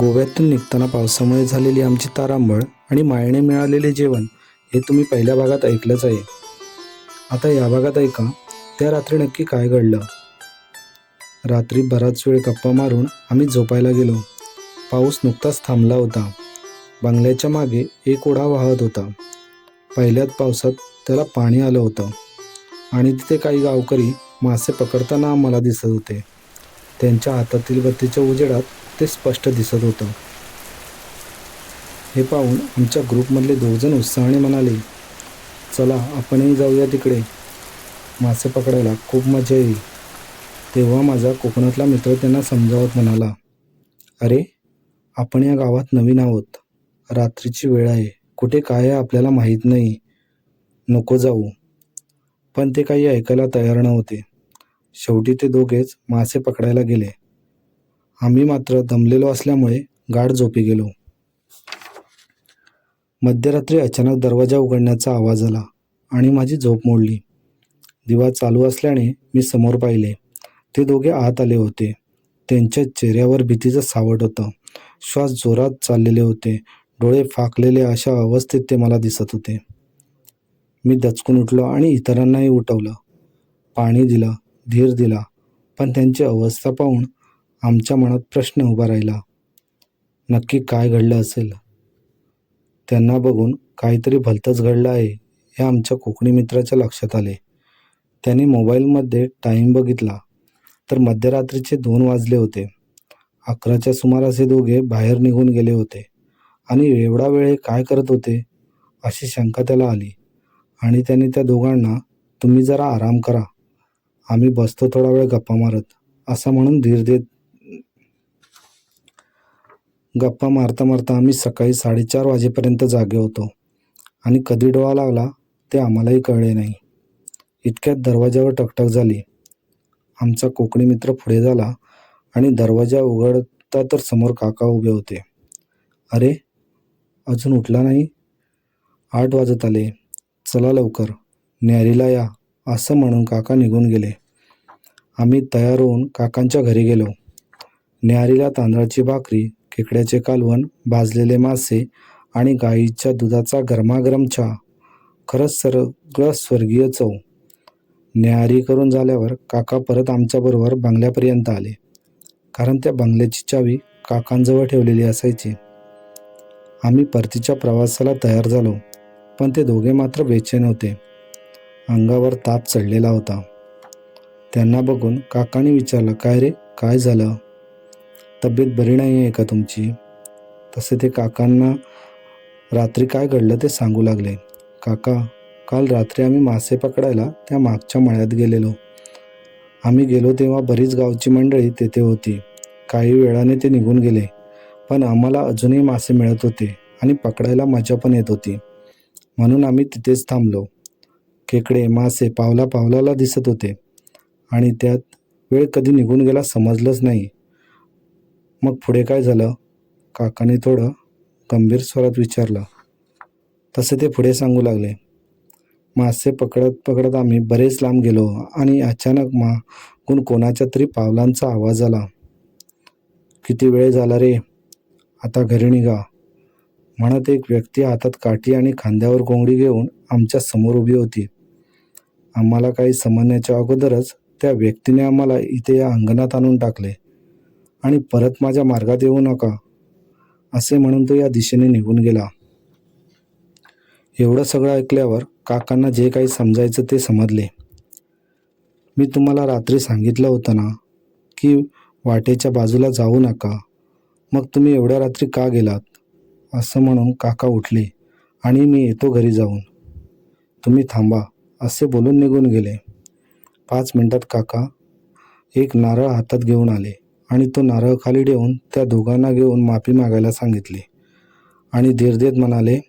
गोव्यातून निघताना पावसामुळे झालेली आमची तारांबळ आणि मायेने मिळालेले जेवण हे तुम्ही पहिल्या भागात ऐकलंच आहे. आता या भागात ऐका त्या रात्री नक्की काय घडलं? रात्री बराच वेळ गप्पा मारून आम्ही झोपायला गेलो. पाऊस नुकताच थांबला होता. बंगल्याच्या मागे एक ओढा वाहत होता. पहिल्याच पावसात त्याला पाणी आलं होतं. आणि तिथे काही गावकरी मासे पकडताना आम्हाला दिसत होते. त्यांच्या हातातील बत्तीच्या उजेडात ते स्पष्ट दिसत होतं. हे पाहून आमच्या ग्रुपमधले दोघजण उत्साहाने म्हणाले चला आपणही जाऊया तिकडे. मासे पकडायला खूप मजा येईल. तेव्हा माझा कोकणातला मित्र त्यांना समजावत म्हणाला अरे आपण या गावात नवीन आहोत. रात्रीची वेळ आहे. कुठे काय आहे आपल्याला माहीत नाही. नको जाऊ. पण ते काही ऐकायला तयार नव्हते. शेवटी ते दोघेच मासे पकडायला गेले. आम्ही मात्र दमलेलो असल्यामुळे गाढ झोपी गेलो. मध्यरात्री अचानक दरवाजा उघडण्याचा आवाज आला आणि माझी झोप मोडली. दिवा चालू असल्याने मी समोर पाहिले. ते दोघे आत आले होते. त्यांच्या चेहऱ्यावर भीतीचं सावट होतं. श्वास जोरात चाललेले होते. डोळे फाकलेले अशा अवस्थेत ते मला दिसत होते. मी दचकून उठलो आणि इतरांनाही उठवलं. पाणी दिलं धीर दिला पण त्यांची अवस्था पाहून आमच्या मनात प्रश्न उभा राहिला. नक्की काय घडलं असेल? त्यांना बघून काहीतरी भलतंच घडलं आहे हे आमच्या कोकणी मित्राच्या लक्षात आले. त्याने मोबाईलमध्ये टाईम बघितला तर मध्यरात्रीचे दोन वाजले होते. अकराच्या सुमारास हे दोघे बाहेर निघून गेले होते. आणि एवढा वेळ काय करत होते? अशी शंका त्याला आली. आणि त्याने त्या दोघांना तुम्ही जरा आराम करा. आम्ही बसतो थोडा वेळ गप्पा मारत असं म्हणून धीर देत गप्पा मारता मारता आम्ही सकाळी साडेचार वाजेपर्यंत जागे होतो. आणि कधी डोळा लागला ते आम्हालाही कळले नाही. इतक्यात दरवाजावर टकटक झाली. आमचा कोकणी मित्र पुढे झाला आणि दरवाजा उघडता तर समोर काका उभे होते. अरे अजून उठला नाही? आठ वाजत आले. चला लवकर. न्यारीला या असं म्हणून काका निघून गेले. आम्ही तयार होऊन काकांच्या घरी गेलो. न्यारीला तांदळाची भाकरी खेकड्याचे कालवण भाजलेले मासे आणि गाईच्या दुधाचा गरमागरम चहा. खरंच सगळं स्वर्गीय चव. न्याहारी करून झाल्यावर काका परत आमच्याबरोबर बंगल्यापर्यंत आले. कारण त्या बंगल्याची चावी काकांजवळ ठेवलेली असायची. आम्ही परतीच्या प्रवासाला तयार झालो पण ते दोघे मात्र बेचैन होते अंगावर ताप चढलेला होता. त्यांना बघून काकाने विचारलं काय रे? काय झालं? तब्येत बरी नाही आहे का तुमची? तसे ते काकांना रात्री काय घडलं ते सांगू लागले. काका काल रात्री आम्ही मासे पकडायला त्या मागच्या मळ्यात गेलेलो. आम्ही गेलो तेव्हा बरीच गावची मंडळी तेथे होती. काही वेळाने ते निघून गेले. पण आम्हाला अजूनही मासे मिळत होते आणि पकडायला मजा पण येत होती. म्हणून आम्ही तिथेच थांबलो. खेकडे मासे पावला पावलाला दिसत होते. आणि त्यात वेळ कधी निघून गेला समजलंच नाही. मग पुढे काय झालं? काकाने थोडं गंभीर स्वरात विचारलं. तसे ते पुढे सांगू लागले. मासे पकडत पकडत आम्ही बरेच लांब गेलो आणि अचानक मागून कोणाच्या तरी पावलांचा आवाज आला. किती वेळ झाला रे? आता घरी निघा. म्हणत एक व्यक्ती हातात काठी आणि खांद्यावर कोंगडी घेऊन आमच्यासमोर उभी होती. आम्हाला काही समजण्याच्या अगोदरच त्या व्यक्तीने आम्हाला इथे या अंगणात आणून टाकले. आणि परत माझ्या मार्गात येऊ नका असे म्हणून तो या दिशेने निघून गेला. एवढं सगळं ऐकल्यावर काकांना जे काही समजायचं ते समजले. मी तुम्हाला रात्री सांगितलं होतं ना की वाटेच्या बाजूला जाऊ नका मग तुम्ही एवढ्या रात्री का गेलात? असं म्हणून काका उठले आणि मी येतो घरी जाऊन. तुम्ही थांबा असे बोलून निघून गेले. पाच मिनिटात काका एक नारळ हातात घेऊन आले. आणि तो नारळ खाली ठेवून त्या दोघांना घेऊन माफी मागायला सांगितले. आणि धीर देत म्हणाले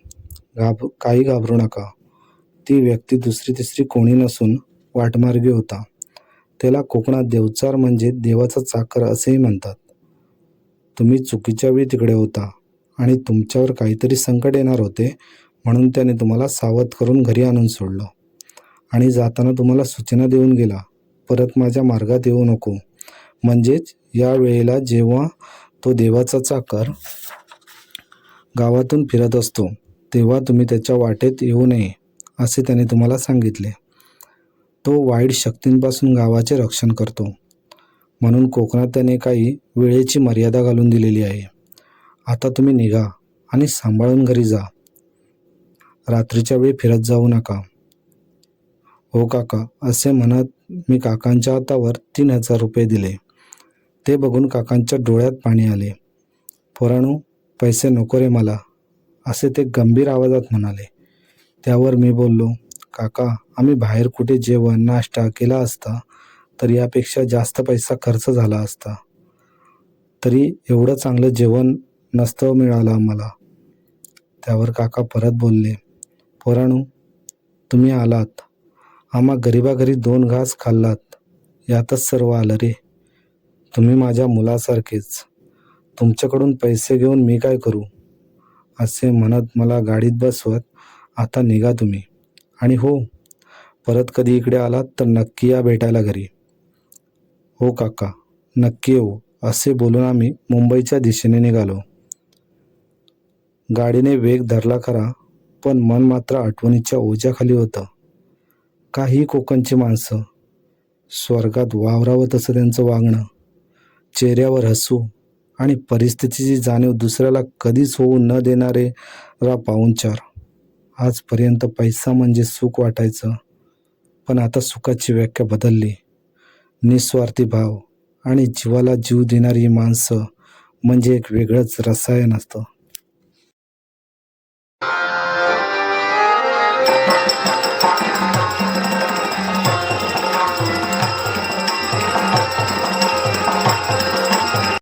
घाब काही घाबरू नका. ती व्यक्ती दुसरी तिसरी कोणी नसून वाटमार्गी होता. त्याला कोकणात देवचार म्हणजे देवाचा चाकर असेही म्हणतात. तुम्ही चुकीच्या वेळी तिकडे होता आणि तुमच्यावर काहीतरी संकट येणार होते म्हणून त्याने तुम्हाला सावध करून घरी आणून सोडलं. आणि जाताना तुम्हाला सूचना देऊन गेला परत माझ्या मार्गात येऊ नको. म्हणजेच या वेळेला जेव्हा तो देवाचा चाकर गावातून फिरत असतो तेव्हा तुम्ही त्याच्या वाटेत येऊ नये असे त्याने तुम्हाला सांगितले. तो वाईट शक्तींपासून गावाचे रक्षण करतो. म्हणून कोकणात त्याने काही वेळेची मर्यादा घालून दिलेली आहे. आता तुम्ही निघा आणि सांभाळून घरी जा. रात्रीच्या वेळी फिरत जाऊ नका. हो काका असे म्हणत मी काकांच्या हातावर तीन हजार रुपये दिले. ते बघून काकांच्या डोळ्यात पाणी आले. पोराणू पैसे नको रे मला असे ते गंभीर आवाजात म्हणाले. त्यावर मी बोललो काका आम्ही बाहेर कुठे जेवण नाश्ता केला असता तर यापेक्षा जास्त पैसा खर्च झाला असता. तरी एवढं चांगलं जेवण नसतं मिळालं आम्हाला. त्यावर काका परत बोलले पोराणू तुम्ही आलात. आम्हा गरिबाघरी दोन घास खाल्लात. यातच सर्व आलं रे. तुम्ही माझ्या मुलासारखेच. तुमच्याकडून पैसे घेऊन मी काय करू? असे म्हणत मला गाडीत बसवत आता निघा तुम्ही. आणि हो परत कधी इकडे आलात तर नक्की या भेटायला घरी. हो काका नक्की येऊ असे बोलून आम्ही मुंबईच्या दिशेने निघालो. गाडीने वेग धरला खरा पण मन मात्र आठवणीच्या ओझ्याखाली होतं. काही कोकणची माणसं स्वर्गात वावरावं तसं त्यांचं वागणं. चेहऱ्यावर हसू आणि परिस्थितीची जाणीव दुसऱ्याला कधीच होऊ न देणारे रा पाहुणचार. आजपर्यंत पैसा म्हणजे सुख वाटायचं पण आता सुखाची व्याख्या बदलली. निस्वार्थी भाव आणि जीवाला जीव देणारी माणसं म्हणजे एक वेगळंच रसायन असतं.